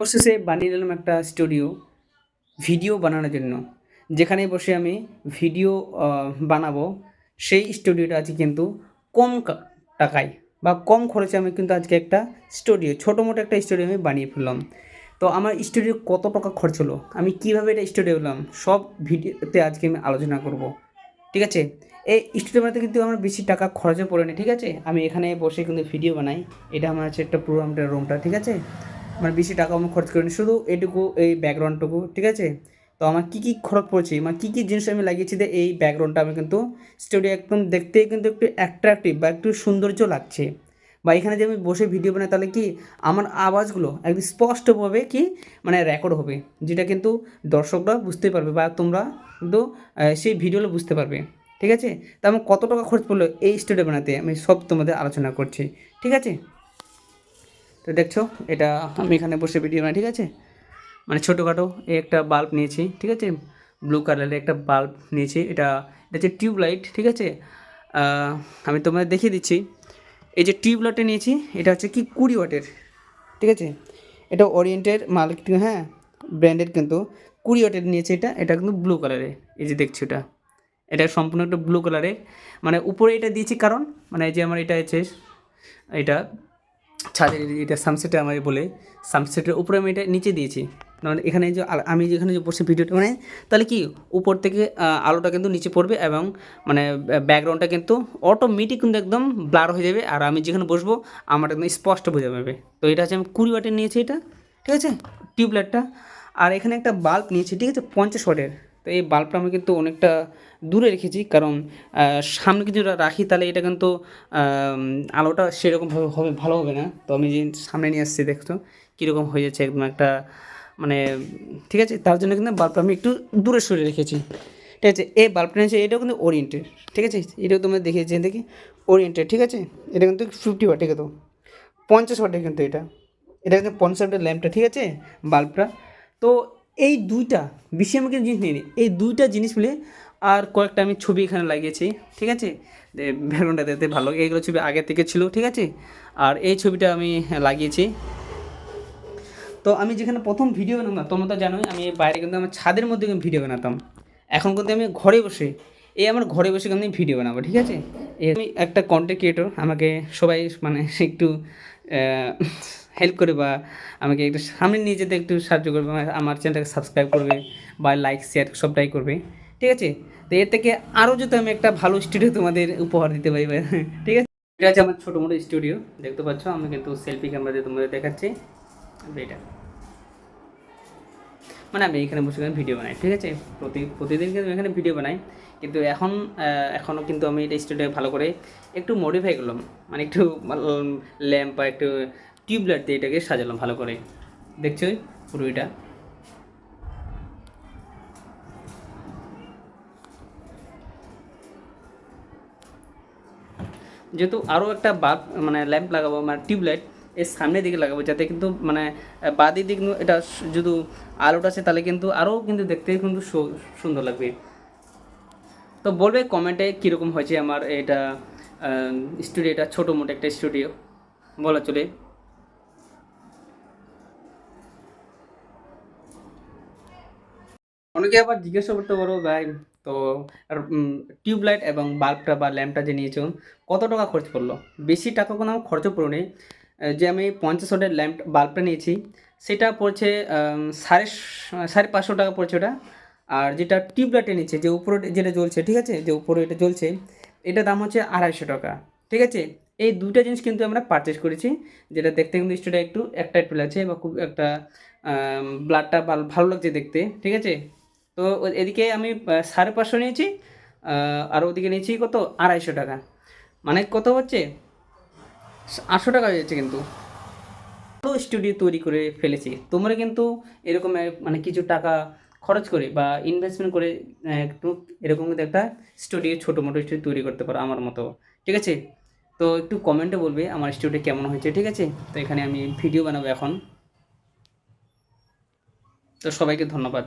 অবশেষে বানিয়ে নিলাম একটা স্টুডিও, ভিডিও বানানোর জন্য। যেখানে বসে আমি ভিডিও বানাবো। সেই স্টুডিওটা আজকে কিন্তু কম টাকায় বা কম খরচে আমি কিন্তু আজকে একটা স্টুডিও, ছোটো মোটো একটা স্টুডিও আমি বানিয়ে ফেললাম। তো আমার স্টুডিও কত টাকা খরচ হলো, আমি কীভাবে এটা স্টুডিও হলাম সব ভিডিওতে আজকে আমি আলোচনা করব। ঠিক আছে? এই স্টুডিও বানাতে কিন্তু আমার বেশি টাকা খরচও পড়েনি ঠিক আছে? আমি এখানে বসে কিন্তু ভিডিও বানাই। এটা আমার হচ্ছে একটা প্রোগ্রামটা রুমটা ঠিক আছে? আমার বেশি টাকা আমি খরচ করিনি। শুধু এইটুকু এই ব্যাকগ্রাউন্ডটুকু ঠিক আছে? তো আমার কী কী খরচ পড়ছে মানে কী কী জিনিস আমি লাগিয়েছি যে এই ব্যাকগ্রাউন্ডটা আমি কিন্তু স্টুডিও একদম দেখতে কিন্তু একটু অ্যাট্রাকটিভ বা একটু সৌন্দর্য লাগছে। বা এখানে যে আমি বসে ভিডিও বানাই, তাহলে কি আমার আওয়াজগুলো একদম স্পষ্টভাবে কি মানে রেকর্ড হবে, যেটা কিন্তু দর্শকরা বুঝতে পারবে বা তোমরা কিন্তু সেই ভিডিওগুলো বুঝতে পারবে, ঠিক আছে? তা আমার কত টাকা খরচ পড়ল এই স্টুডিও বানাতে আমি সব তোমাদের আলোচনা করছি, ঠিক আছে? তো দেখছ, এটা আমি এখানে বসে ভিডিও বানাই, ঠিক আছে? মানে ছোটোখাটো এই একটা বাল্ব নিয়েছি, ঠিক আছে? ব্লু কালারের একটা বাল্ব নিয়েছি, এটা এটা হচ্ছে টিউবলাইট ঠিক আছে? আমি তোমাদের দেখিয়ে দিচ্ছি। এই যে টিউব লাইটটা নিয়েছি, এটা হচ্ছে কি কুড়ি ওয়াটের, ঠিক আছে? এটা ওরিয়েন্টের মাল হ্যাঁ ব্র্যান্ডের কিন্তু কুড়ি ওয়াটের নিয়েছে এটা এটা কিন্তু ব্লু কালারের এই যে দেখছি এটা। এটা সম্পূর্ণ একটা ব্লু কালারের মানে উপরে এটা দিয়েছি কারণ মানে এই যে আমার এটা আছে এটা ছাদের এটা সানসেটে আমার বলে সানসেটের উপরে আমি এটা নিচে দিয়েছি। মানে এখানে যে আমি যেখানে যে বসে ভিডিওটা মানে তাহলে কি, উপর থেকে আলোটা কিন্তু নিচে পড়বে এবং মানে ব্যাকগ্রাউন্ডটা কিন্তু অটোমেটিক কিন্তু একদম ব্লার হয়ে যাবে। আর আমি যেখানে বসবো, আমার একদম স্পষ্ট বোঝা যাবে। তো এটা হচ্ছে আমি কুড়ি ওয়াটের নিয়েছি এটা, ঠিক আছে? টিউবলাইটটা। আর এখানে একটা বাল্ব নিয়েছি, ঠিক আছে? পঞ্চাশ ওয়াটের তো এই বাল্বটা আমি কিন্তু অনেকটা দূরে রেখেছি, কারণ সামনে কিছু রাখি তাহলে এটা কিন্তু আলোটা সেরকমভাবে হবে, ভালো হবে না। তো আমি যে সামনে নিয়ে আসছি, দেখছ কীরকম হয়ে যাচ্ছে একদম একটা মানে ঠিক আছে? তার জন্য কিন্তু বাল্বটা আমি একটু দূরে সরে রেখেছি। ঠিক আছে? এই বাল্বটা নিয়েছে, এটাও কিন্তু ওরিয়েন্টেড ঠিক আছে? এটাও তোমরা দেখিয়েছি, দেখি ওরিয়েন্টেড ঠিক আছে? এটা কিন্তু ফিফটি ওয়াট আছে? পঞ্চাশ ওয়াটের কিন্তু এটা। এটা কিন্তু পঞ্চাশ ওয়াটের ল্যাম্পটা ঠিক আছে? বাল্বটা তো এই দুইটা, বেশি আমি কিন্তু জিনিস নিয়ে এই দুইটা জিনিস মিলে আর কয়েকটা আমি ছবি এখানে লাগিয়েছি, ঠিক আছে? ব্যাকগ্রাউন্ডটা দেখতে ভালো, এইগুলো ছবি আগে থেকে ছিল, ঠিক আছে? আর এই ছবিটা আমি লাগিয়েছি। তো আমি যেখানে প্রথম ভিডিও বানাতাম, তোমরা তো জানোই, আমি বাইরে কিন্তু আমার ছাদের মধ্যে কিন্তু ভিডিও বানাতাম। এখন কিন্তু আমি ঘরে বসে, এই আমার ঘরে বসে কিন্তু ভিডিও বানাবো, ঠিক আছে? আমি একটা কন্টেন্ট ক্রিয়েটর আমাকে সবাই মানে একটু হেল্প করে বা আমাকে একটু সামনে নিয়ে যেতে একটু সাহায্য করবে আমার- চ্যানেলটাকে সাবস্ক্রাইব করবে বা লাইক শেয়ার সবটাই করবে। ঠিক আছে? তো এর থেকে আরও যদি আমি একটা ভালো স্টুডিও তোমাদের উপহার দিতে পারি ঠিক আছে? এটা হচ্ছে আমার ছোটো মোটো স্টুডিও দেখতে পাচ্ছ? আমি কিন্তু সেলফি ক্যামেরা দিয়ে তোমাদের দেখাচ্ছি। এটা মানে আমি এখানে বসে কিন্তু ভিডিও বানাই, ঠিক আছে? প্রতি, প্রতিদিন কিন্তু এখানে ভিডিও বানাই। কিন্তু এখন এখনও কিন্তু আমি এটা স্টুডিও ভালো করে একটু মডিফাই করলাম। মানে একটু ল্যাম্প বা একটু টিউবলাইট দিয়ে এটাকে সাজালাম ভালো করে। দেখছ পুরো এটা যেহেতু আরও একটা বাল্ব মানে ল্যাম্প লাগাবো মানে টিউবলাইট এর সামনের দিকে লাগাবো, যাতে কিন্তু মানে বাদি দিক এটা যদি আলোটা আছে, তাহলে কিন্তু আরও কিন্তু দেখতে কিন্তু সুন্দর লাগবে। তো বলবে কমেন্টে কীরকম হয়েছে আমার এটা স্টুডিওটা, ছোটো মোটো একটা স্টুডিও? বলা চলে। অনেকে আবার জিজ্ঞাসা করতে পারো, ভাই, তো টিউবলাইট এবং বাল্বটা বা ল্যাম্পটা যে নিয়েছো, কত টাকা খরচ পড়ল? বেশি টাকা কোনো আমার খরচ পড়েনি। যে আমি পঞ্চাশ ওয়াটের ল্যাম্প, বাল্বটা নিয়েছি, সেটা পড়ছে সাড়ে সাড়ে পাঁচশো টাকা পড়ছে ওটা। আর যেটা টিউবলাইটে নিচ্ছে যে উপরে যেটা জ্বলছে, ঠিক আছে? যে উপরে এটা জ্বলছে এটা দাম হচ্ছে আড়াইশো টাকা, ঠিক আছে? এই দুটো জিনিস কিন্তু আমরা পারচেস করেছি, যেটা দেখতে কিন্তু স্টুডিও একটু অ্যাট্রাক্টিভ লাগছে বা খুব একটা ব্লাডটা ভালো লাগছে দেখতে, ঠিক আছে? তো এদিকে আমি সাড়ে পাঁচশো নিয়েছি আর ওদিকে নিয়েছি কত? আড়াইশো টাকা। মানে কত হচ্ছে? আটশো টাকা হয়ে যাচ্ছে কিন্তু। ভালো স্টুডিও তৈরি করে ফেলেছি। তোমরা কিন্তু এরকম মানে কিছু টাকা খরচ করে বা ইনভেস্টমেন্ট করে একটু এরকম কিন্তু একটা স্টুডিও ছোটো মোটো স্টুডিও তৈরি করতে পারো আমার মতো। ঠিক আছে? তো একটু কমেন্টে বলবে আমার স্টুডিও কেমন হয়েছে, ঠিক আছে? তো এখানে আমি ভিডিও বানাবো এখন। তো সবাইকে ধন্যবাদ।